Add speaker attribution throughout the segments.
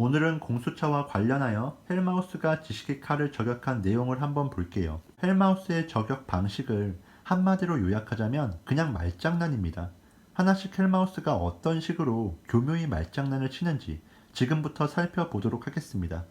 Speaker 1: 오늘은 공수처와 관련하여 헬마우스가 지식의 칼을 저격한 내용을 한번 볼게요. 헬마우스의 저격 방식을 한마디로 요약하자면 그냥 말장난입니다. 하나씩 헬마우스가 어떤 식으로 교묘히 말장난을 치는지 지금부터 살펴보도록 하겠습니다.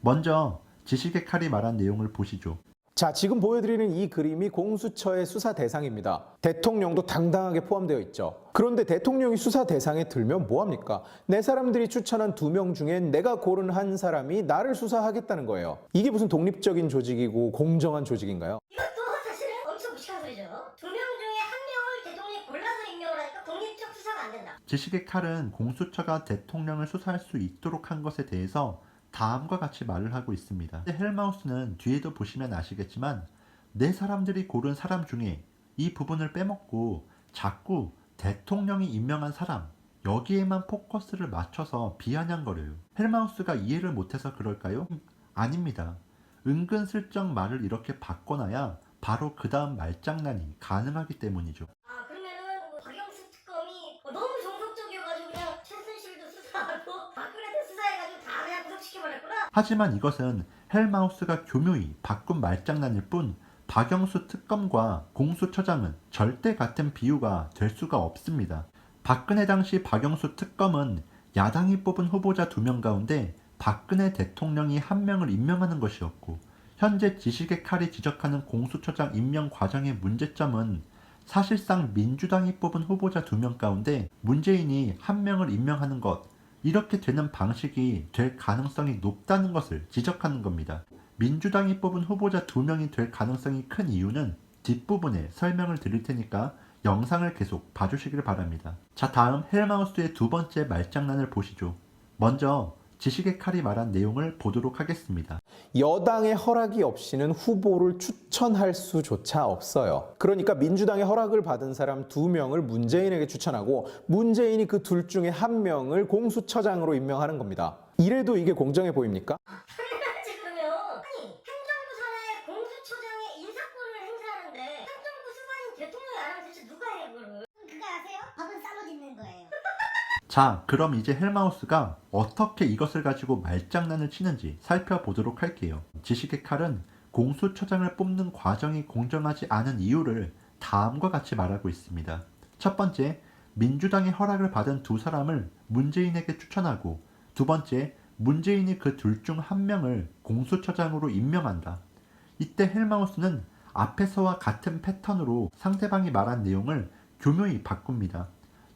Speaker 1: 먼저 지식의 칼이 말한 내용을 보시죠.
Speaker 2: 자, 지금 보여드리는 이 그림이 공수처의 수사 대상입니다. 대통령도 당당하게 포함되어 있죠. 그런데 대통령이 수사 대상에 들면 뭐합니까? 내 사람들이 추천한 두 명 중에 내가 고른 한 사람이 나를 수사하겠다는 거예요. 이게 무슨 독립적인 조직이고 공정한 조직인가요?
Speaker 3: 이것도 사실은 엄청 무식한 소리죠. 두 명 중에 한 명을 대통령이 골라서 임명을 하니까 독립적 수사가 안 된다.
Speaker 1: 지식의 칼은 공수처가 대통령을 수사할 수 있도록 한 것에 대해서 다음과 같이 말을 하고 있습니다. 헬마우스는 뒤에도 보시면 아시겠지만 내 사람들이 고른 사람 중에 이 부분을 빼먹고 자꾸 대통령이 임명한 사람 여기에만 포커스를 맞춰서 비아냥거려요. 헬마우스가 이해를 못해서 그럴까요? 음, 아닙니다. 은근슬쩍 말을 이렇게 바꿔놔야 바로 그 다음 말장난이 가능하기 때문이죠. 하지만 이것은 헬마우스가 교묘히 바꾼 말장난일 뿐 박영수 특검과 공수처장은 절대 같은 비유가 될 수가 없습니다. 박근혜 당시 박영수 특검은 야당이 뽑은 후보자 두 명 가운데 박근혜 대통령이 한 명을 임명하는 것이었고 현재 지식의 칼이 지적하는 공수처장 임명 과정의 문제점은 사실상 민주당이 뽑은 후보자 두 명 가운데 문재인이 한 명을 임명하는 것 이렇게 되는 방식이 될 가능성이 높다는 것을 지적하는 겁니다. 민주당이 뽑은 후보자 두 명이 될 가능성이 큰 이유는 뒷부분에 설명을 드릴 테니까 영상을 계속 봐주시길 바랍니다. 자, 다음 헬마우스의 두 번째 말장난을 보시죠. 먼저 지식의 칼이 말한 내용을 보도록 하겠습니다.
Speaker 2: 여당의 허락이 없이는 후보를 추천할 수조차 없어요. 그러니까 민주당의 허락을 받은 사람 두 명을 문재인에게 추천하고 문재인이 그 둘 중에 한 명을 공수처장으로 임명하는 겁니다. 이래도 이게 공정해 보입니까?
Speaker 1: 자, 그럼 이제 헬마우스가 어떻게 이것을 가지고 말장난을 치는지 살펴보도록 할게요. 지식의 칼은 공수처장을 뽑는 과정이 공정하지 않은 이유를 다음과 같이 말하고 있습니다. 첫 번째, 민주당의 허락을 받은 두 사람을 문재인에게 추천하고 두 번째, 문재인이 그 둘 중 한 명을 공수처장으로 임명한다. 이때 헬마우스는 앞에서와 같은 패턴으로 상대방이 말한 내용을 교묘히 바꿉니다.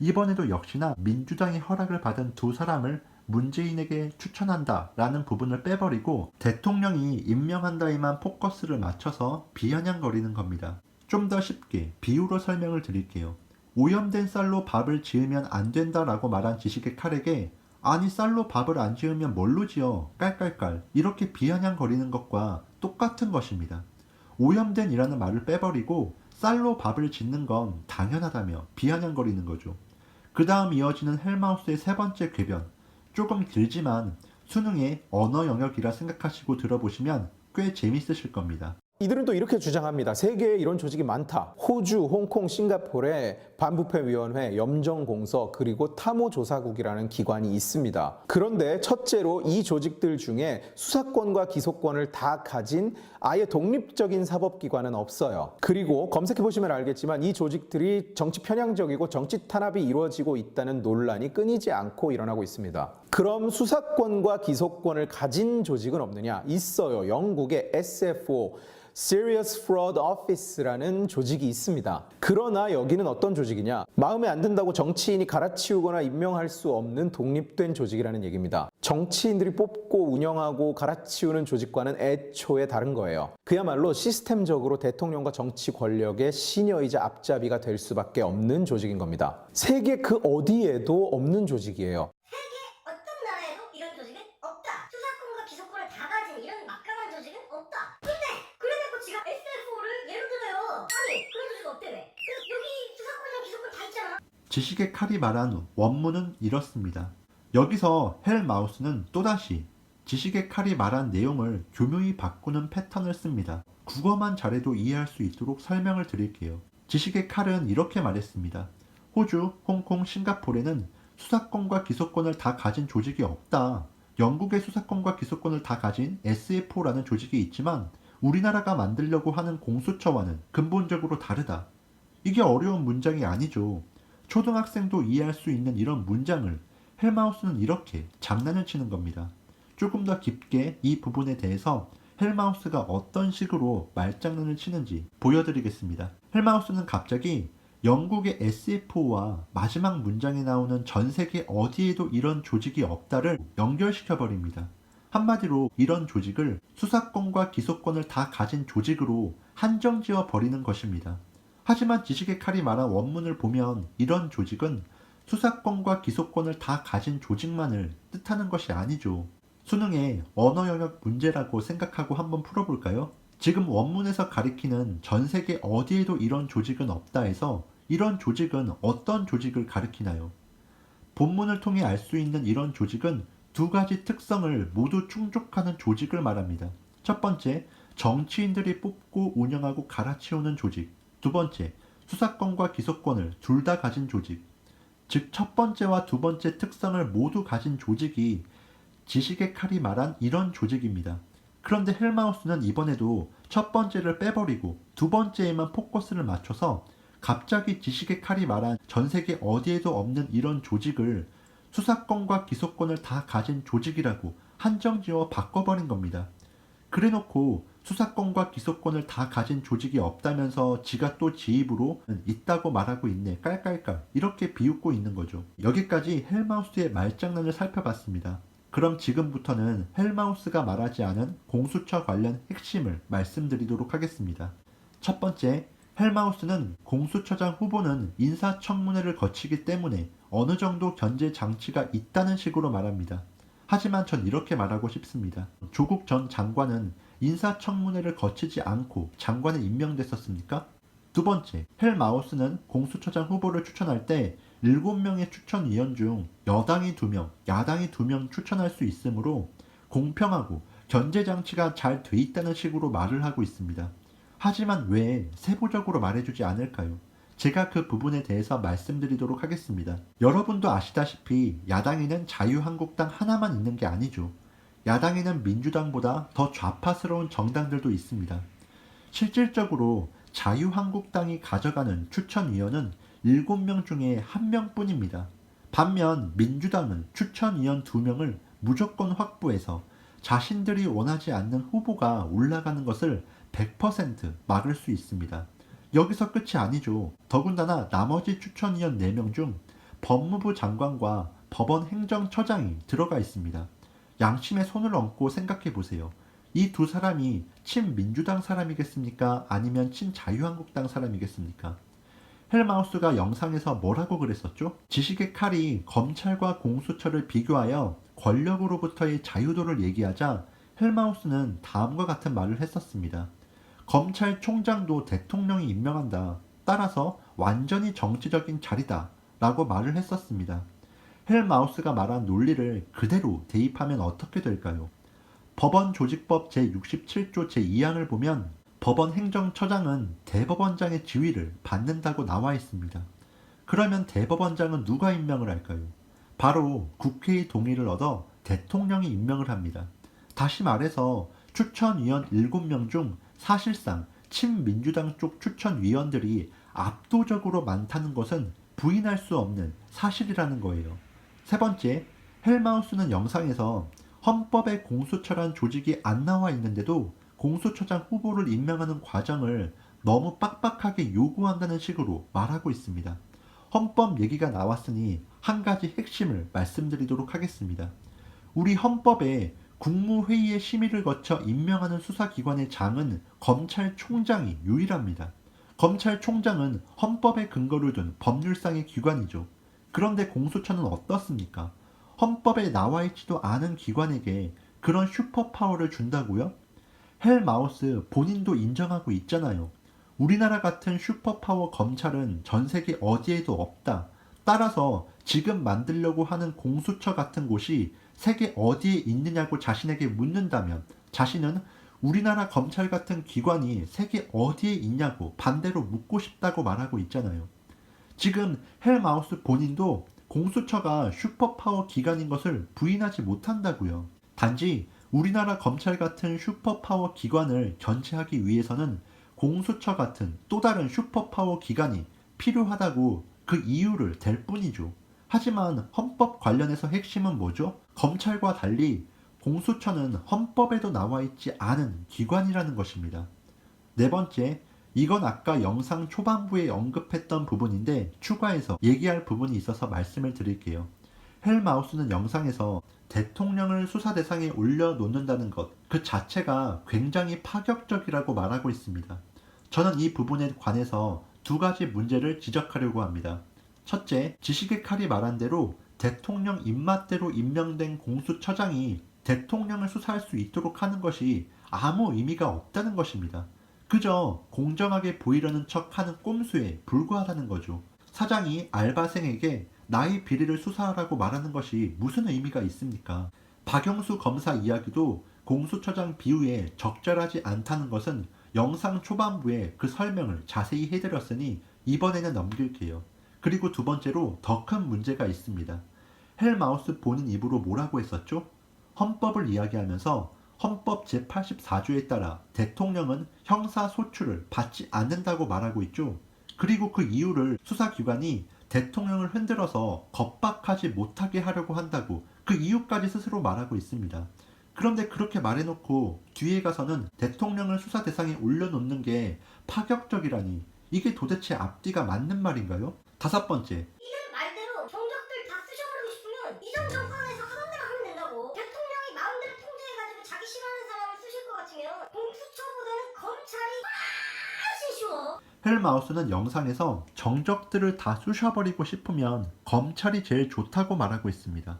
Speaker 1: 이번에도 역시나 민주당의 허락을 받은 두 사람을 문재인에게 추천한다 라는 부분을 빼버리고 대통령이 임명한다에만 포커스를 맞춰서 비아냥거리는 겁니다. 좀 더 쉽게 비유로 설명을 드릴게요. 오염된 쌀로 밥을 지으면 안 된다라고 말한 지식의 칼에게 아니 쌀로 밥을 안 지으면 뭘로 지어 깔깔깔 이렇게 비아냥거리는 것과 똑같은 것입니다. 오염된 이라는 말을 빼버리고 쌀로 밥을 짓는 건 당연하다며 비아냥거리는 거죠. 그 다음 이어지는 헬마우스의 세 번째 궤변. 조금 길지만 수능의 언어 영역이라 생각하시고 들어보시면 꽤 재밌으실 겁니다.
Speaker 2: 이들은 또 이렇게 주장합니다. 세계에 이런 조직이 많다. 호주, 홍콩, 싱가포르에 반부패위원회, 염정공서, 그리고 탐호조사국이라는 기관이 있습니다. 그런데 첫째로 이 조직들 중에 수사권과 기소권을 다 가진 아예 독립적인 사법기관은 없어요. 그리고 검색해보시면 알겠지만 이 조직들이 정치 편향적이고 정치 탄압이 이루어지고 있다는 논란이 끊이지 않고 일어나고 있습니다. 그럼 수사권과 기소권을 가진 조직은 없느냐? 있어요. 영국의 SFO. Serious Fraud Office라는 조직이 있습니다. 그러나 여기는 어떤 조직이냐? 마음에 안 든다고 정치인이 갈아치우거나 임명할 수 없는 독립된 조직이라는 얘기입니다. 정치인들이 뽑고 운영하고 갈아치우는 조직과는 애초에 다른 거예요. 그야말로 시스템적으로 대통령과 정치 권력의 시녀이자 앞잡이가 될 수밖에 없는 조직인 겁니다. 세계 그 어디에도 없는 조직이에요.
Speaker 3: 없대 왜? 그 여기 수사권이랑 기소권 다 있잖아.
Speaker 1: 지식의 칼이 말한 원문은 이렇습니다. 여기서 헬마우스는 또다시 지식의 칼이 말한 내용을 교묘히 바꾸는 패턴을 씁니다. 국어만 잘해도 이해할 수 있도록 설명을 드릴게요. 지식의 칼은 이렇게 말했습니다. 호주, 홍콩, 싱가포르에는 수사권과 기소권을 다 가진 조직이 없다. 영국의 수사권과 기소권을 다 가진 SFO라는 조직이 있지만 우리나라가 만들려고 하는 공수처와는 근본적으로 다르다. 이게 어려운 문장이 아니죠. 초등학생도 이해할 수 있는 이런 문장을 헬마우스는 이렇게 장난을 치는 겁니다. 조금 더 깊게 이 부분에 대해서 헬마우스가 어떤 식으로 말장난을 치는지 보여드리겠습니다. 헬마우스는 갑자기 영국의 SFO와 마지막 문장에 나오는 전 세계 어디에도 이런 조직이 없다를 연결시켜 버립니다. 한마디로 이런 조직을 수사권과 기소권을 다 가진 조직으로 한정지어 버리는 것입니다. 하지만 지식의 칼이 말한 원문을 보면 이런 조직은 수사권과 기소권을 다 가진 조직만을 뜻하는 것이 아니죠. 수능의 언어 영역 문제라고 생각하고 한번 풀어볼까요? 지금 원문에서 가리키는 전 세계 어디에도 이런 조직은 없다 해서 이런 조직은 어떤 조직을 가리키나요? 본문을 통해 알 수 있는 이런 조직은 두 가지 특성을 모두 충족하는 조직을 말합니다. 첫 번째, 정치인들이 뽑고 운영하고 갈아치우는 조직. 두 번째, 수사권과 기소권을 둘 다 가진 조직. 즉, 첫 번째와 두 번째 특성을 모두 가진 조직이 지식의 칼이 말한 이런 조직입니다. 그런데 헬마우스는 이번에도 첫 번째를 빼버리고 두 번째에만 포커스를 맞춰서 갑자기 지식의 칼이 말한 전 세계 어디에도 없는 이런 조직을 수사권과 기소권을 다 가진 조직이라고 한정지어 바꿔버린 겁니다. 그래놓고 수사권과 기소권을 다 가진 조직이 없다면서 지가 또 지입으로 있다고 말하고 있네 깔깔깔 이렇게 비웃고 있는 거죠. 여기까지 헬마우스의 말장난을 살펴봤습니다. 그럼 지금부터는 헬마우스가 말하지 않은 공수처 관련 핵심을 말씀드리도록 하겠습니다. 첫 번째, 헬마우스는 공수처장 후보는 인사청문회를 거치기 때문에 어느 정도 견제 장치가 있다는 식으로 말합니다. 하지만 전 이렇게 말하고 싶습니다. 조국 전 장관은 인사청문회를 거치지 않고 장관에 임명됐었습니까? 두 번째, 헬마우스는 공수처장 후보를 추천할 때 7명의 추천위원 중 여당이 2명, 야당이 2명 추천할 수 있으므로 공평하고 견제 장치가 잘 돼 있다는 식으로 말을 하고 있습니다. 하지만 왜 세부적으로 말해주지 않을까요? 제가 그 부분에 대해서 말씀드리도록 하겠습니다. 여러분도 아시다시피 야당에는 자유한국당 하나만 있는 게 아니죠. 야당에는 민주당보다 더 좌파스러운 정당들도 있습니다. 실질적으로 자유한국당이 가져가는 추천위원은 7명 중에 1명뿐입니다. 반면 민주당은 추천위원 2명을 무조건 확보해서 자신들이 원하지 않는 후보가 올라가는 것을 100% 막을 수 있습니다. 여기서 끝이 아니죠. 더군다나 나머지 추천위원 4명 중 법무부 장관과 법원 행정처장이 들어가 있습니다. 양심의 손을 얹고 생각해 보세요. 이 두 사람이 친민주당 사람이겠습니까? 아니면 친자유한국당 사람이겠습니까? 헬마우스가 영상에서 뭐라고 그랬었죠? 지식의 칼이 검찰과 공수처를 비교하여 권력으로부터의 자유도를 얘기하자 헬마우스는 다음과 같은 말을 했었습니다. 검찰총장도 대통령이 임명한다. 따라서 완전히 정치적인 자리다. 라고 말을 했었습니다. 헬마우스가 말한 논리를 그대로 대입하면 어떻게 될까요? 법원 조직법 제67조 제2항을 보면 법원 행정처장은 대법원장의 지위를 받는다고 나와 있습니다. 그러면 대법원장은 누가 임명을 할까요? 바로 국회의 동의를 얻어 대통령이 임명을 합니다. 다시 말해서 추천위원 7명 중 사실상 친민주당 쪽 추천위원들이 압도적으로 많다는 것은 부인할 수 없는 사실이라는 거예요. 세 번째, 헬마우스는 영상에서 헌법에 공수처란 조직이 안 나와 있는데도 공수처장 후보를 임명하는 과정을 너무 빡빡하게 요구한다는 식으로 말하고 있습니다. 헌법 얘기가 나왔으니 한 가지 핵심을 말씀드리도록 하겠습니다. 우리 헌법에 국무회의의 심의를 거쳐 임명하는 수사기관의 장은 검찰총장이 유일합니다. 검찰총장은 헌법에 근거를 둔 법률상의 기관이죠. 그런데 공수처는 어떻습니까? 헌법에 나와 있지도 않은 기관에게 그런 슈퍼파워를 준다고요? 헬마우스 본인도 인정하고 있잖아요. 우리나라 같은 슈퍼파워 검찰은 전 세계 어디에도 없다. 따라서 지금 만들려고 하는 공수처 같은 곳이 세계 어디에 있느냐고 자신에게 묻는다면 자신은 우리나라 검찰 같은 기관이 세계 어디에 있냐고 반대로 묻고 싶다고 말하고 있잖아요. 지금 헬마우스 본인도 공수처가 슈퍼파워 기관인 것을 부인하지 못한다고요. 단지 우리나라 검찰 같은 슈퍼파워 기관을 견제하기 위해서는 공수처 같은 또 다른 슈퍼파워 기관이 필요하다고 그 이유를 댈 뿐이죠. 하지만 헌법 관련해서 핵심은 뭐죠? 검찰과 달리 공수처는 헌법에도 나와 있지 않은 기관이라는 것입니다. 네 번째, 이건 아까 영상 초반부에 언급했던 부분인데 추가해서 얘기할 부분이 있어서 말씀을 드릴게요. 헬마우스는 영상에서 대통령을 수사 대상에 올려놓는다는 것 그 자체가 굉장히 파격적이라고 말하고 있습니다. 저는 이 부분에 관해서 두 가지 문제를 지적하려고 합니다. 첫째, 지식의 칼이 말한 대로 대통령 입맛대로 임명된 공수처장이 대통령을 수사할 수 있도록 하는 것이 아무 의미가 없다는 것입니다. 그저 공정하게 보이려는 척 하는 꼼수에 불과하다는 거죠. 사장이 알바생에게 나의 비리를 수사하라고 말하는 것이 무슨 의미가 있습니까? 박영수 검사 이야기도 공수처장 비유에 적절하지 않다는 것은 영상 초반부에 그 설명을 자세히 해드렸으니 이번에는 넘길게요. 그리고 두 번째로 더 큰 문제가 있습니다. 헬마우스 본인 입으로 뭐라고 했었죠? 헌법을 이야기하면서 헌법 제84조에 따라 대통령은 형사소출을 받지 않는다고 말하고 있죠. 그리고 그 이유를 수사기관이 대통령을 흔들어서 겁박하지 못하게 하려고 한다고 그 이유까지 스스로 말하고 있습니다. 그런데 그렇게 말해놓고 뒤에 가서는 대통령을 수사 대상에 올려놓는 게 파격적이라니 이게 도대체 앞뒤가 맞는 말인가요? 다섯 번째, 헬마우스는 영상에서 정적들을 다 쑤셔버리고 싶으면 검찰이 제일 좋다고 말하고 있습니다.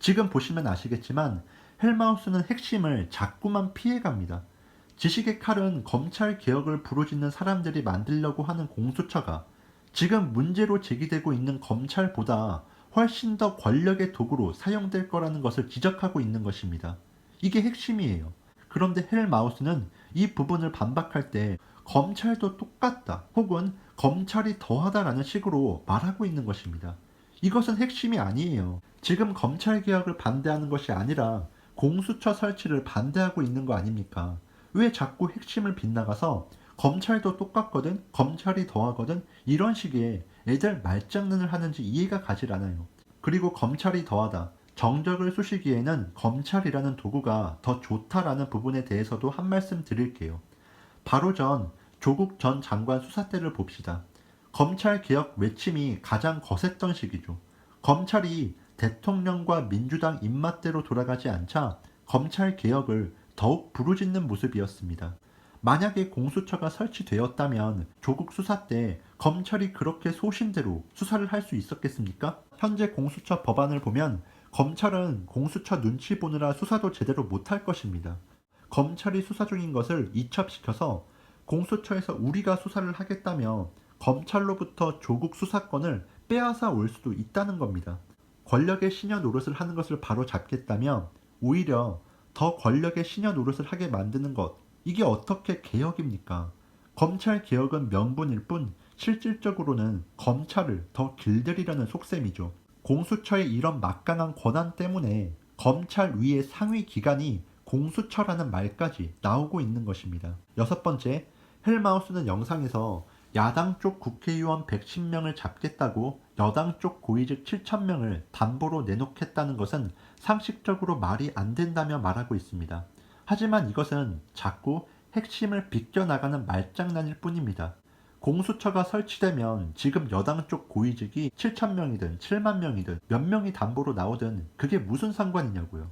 Speaker 1: 지금 보시면 아시겠지만 헬마우스는 핵심을 자꾸만 피해갑니다. 지식의 칼은 검찰 개혁을 부르짖는 사람들이 만들려고 하는 공수처가 지금 문제로 제기되고 있는 검찰보다 훨씬 더 권력의 도구로 사용될 거라는 것을 지적하고 있는 것입니다. 이게 핵심이에요. 그런데 헬마우스는 이 부분을 반박할 때 검찰도 똑같다 혹은 검찰이 더하다라는 식으로 말하고 있는 것입니다. 이것은 핵심이 아니에요. 지금 검찰 개혁을 반대하는 것이 아니라 공수처 설치를 반대하고 있는 거 아닙니까? 왜 자꾸 핵심을 빗나가서 검찰도 똑같거든, 검찰이 더하거든 이런 식의 애들 말장난을 하는지 이해가 가질 않아요. 그리고 검찰이 더하다. 정적을 쑤시기에는 검찰이라는 도구가 더 좋다라는 부분에 대해서도 한 말씀 드릴게요. 바로 전 조국 전 장관 수사 때를 봅시다. 검찰 개혁 외침이 가장 거셌던 시기죠. 검찰이 대통령과 민주당 입맛대로 돌아가지 않자 검찰 개혁을 더욱 부르짖는 모습이었습니다. 만약에 공수처가 설치되었다면 조국 수사 때 검찰이 그렇게 소신대로 수사를 할 수 있었겠습니까? 현재 공수처 법안을 보면 검찰은 공수처 눈치 보느라 수사도 제대로 못할 것입니다. 검찰이 수사 중인 것을 이첩시켜서 공수처에서 우리가 수사를 하겠다며 검찰로부터 조국 수사권을 빼앗아 올 수도 있다는 겁니다. 권력의 시녀 노릇을 하는 것을 바로 잡겠다며 오히려 더 권력의 시녀 노릇을 하게 만드는 것 이게 어떻게 개혁입니까? 검찰 개혁은 명분일 뿐 실질적으로는 검찰을 더 길들이려는 속셈이죠. 공수처의 이런 막강한 권한 때문에 검찰 위의 상위 기관이 공수처라는 말까지 나오고 있는 것입니다. 여섯 번째, 헬마우스는 영상에서 야당 쪽 국회의원 110명을 잡겠다고 여당 쪽 고위직 7,000명을 담보로 내놓겠다는 것은 상식적으로 말이 안 된다며 말하고 있습니다. 하지만 이것은 자꾸 핵심을 비껴나가는 말장난일 뿐입니다. 공수처가 설치되면 지금 여당 쪽 고위직이 7,000명이든 7만 명이든 몇 명이 담보로 나오든 그게 무슨 상관이냐고요.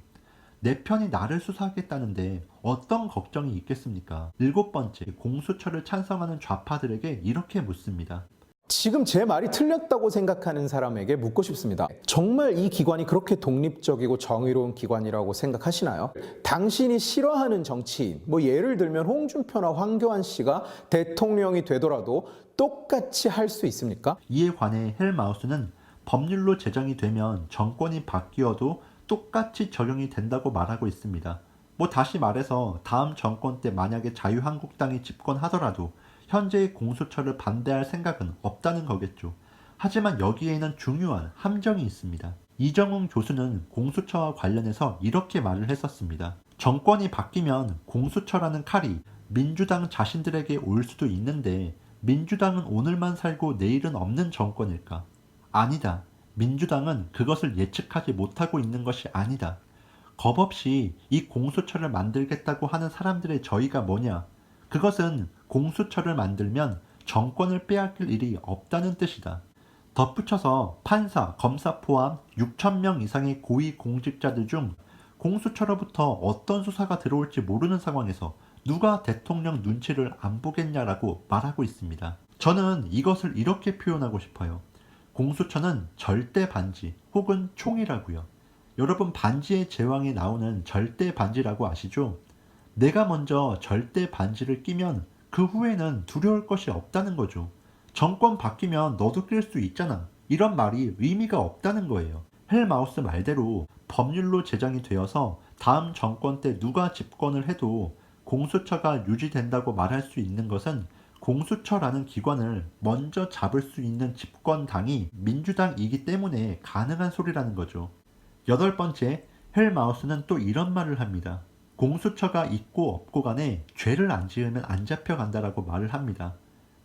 Speaker 1: 내 편이 나를 수사하겠다는데 어떤 걱정이 있겠습니까? 일곱 번째, 공수처를 찬성하는 좌파들에게 이렇게 묻습니다.
Speaker 2: 지금 제 말이 틀렸다고 생각하는 사람에게 묻고 싶습니다. 정말 이 기관이 그렇게 독립적이고 정의로운 기관이라고 생각하시나요? 당신이 싫어하는 정치인, 뭐 예를 들면 홍준표나 황교안 씨가 대통령이 되더라도 똑같이 할 수 있습니까?
Speaker 1: 이에 관해 헬마우스는 법률로 제정이 되면 정권이 바뀌어도 똑같이 적용이 된다고 말하고 있습니다. 뭐 다시 말해서 다음 정권 때 만약에 자유한국당이 집권하더라도 현재의 공수처를 반대할 생각은 없다는 거겠죠. 하지만 여기에는 중요한 함정이 있습니다. 이정웅 교수는 공수처와 관련해서 이렇게 말을 했었습니다. 정권이 바뀌면 공수처라는 칼이 민주당 자신들에게 올 수도 있는데 민주당은 오늘만 살고 내일은 없는 정권일까? 아니다. 민주당은 그것을 예측하지 못하고 있는 것이 아니다. 겁 없이 이 공수처를 만들겠다고 하는 사람들의 저희가 뭐냐? 그것은 공수처를 만들면 정권을 빼앗길 일이 없다는 뜻이다. 덧붙여서 판사, 검사 포함 6천명 이상의 고위 공직자들 중 공수처로부터 어떤 수사가 들어올지 모르는 상황에서 누가 대통령 눈치를 안 보겠냐라고 말하고 있습니다. 저는 이것을 이렇게 표현하고 싶어요. 공수처는 절대 반지 혹은 총이라고요. 여러분 반지의 제왕에 나오는 절대 반지라고 아시죠? 내가 먼저 절대 반지를 끼면 그 후에는 두려울 것이 없다는 거죠. 정권 바뀌면 너도 낄 수 있잖아. 이런 말이 의미가 없다는 거예요. 헬마우스 말대로 법률로 제정이 되어서 다음 정권 때 누가 집권을 해도 공수처가 유지된다고 말할 수 있는 것은 공수처라는 기관을 먼저 잡을 수 있는 집권당이 민주당이기 때문에 가능한 소리라는 거죠. 여덟 번째, 헬마우스는 또 이런 말을 합니다. 공수처가 있고 없고 간에 죄를 안 지으면 안 잡혀간다라고 말을 합니다.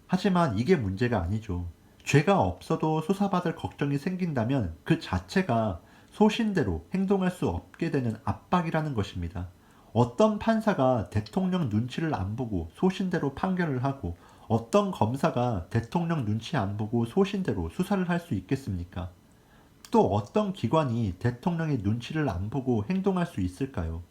Speaker 1: 하지만 이게 문제가 아니죠. 죄가 없어도 수사받을 걱정이 생긴다면 그 자체가 소신대로 행동할 수 없게 되는 압박이라는 것입니다. 어떤 판사가 대통령 눈치를 안 보고 소신대로 판결을 하고 어떤 검사가 대통령 눈치 안 보고 소신대로 수사를 할 수 있겠습니까? 또 어떤 기관이 대통령의 눈치를 안 보고 행동할 수 있을까요?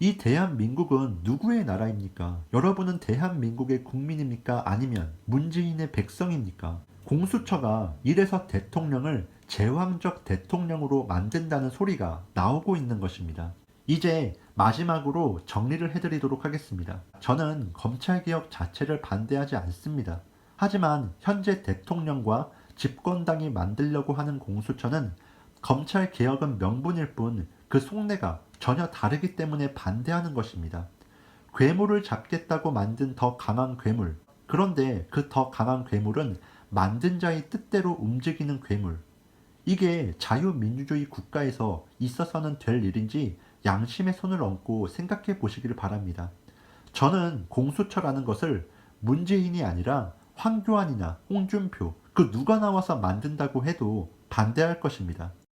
Speaker 1: 이 대한민국은 누구의 나라입니까? 여러분은 대한민국의 국민입니까? 아니면 문재인의 백성입니까? 공수처가 이래서 대통령을 제왕적 대통령으로 만든다는 소리가 나오고 있는 것입니다. 이제 마지막으로 정리를 해드리도록 하겠습니다. 저는 검찰개혁 자체를 반대하지 않습니다. 하지만 현재 대통령과 집권당이 만들려고 하는 공수처는 검찰 개혁은 명분일 뿐 그 속내가 전혀 다르기 때문에 반대하는 것입니다. 괴물을 잡겠다고 만든 더 강한 괴물. 그런데 그 더 강한 괴물은 만든 자의 뜻대로 움직이는 괴물. 이게 자유민주주의 국가에서 있어서는 될 일인지 양심의 손을 얹고 생각해 보시기를 바랍니다. 저는 공수처라는 것을 문재인이 아니라 황교안이나 홍준표, 그 누가 나와서 만든다고 해도 반대할 것입니다.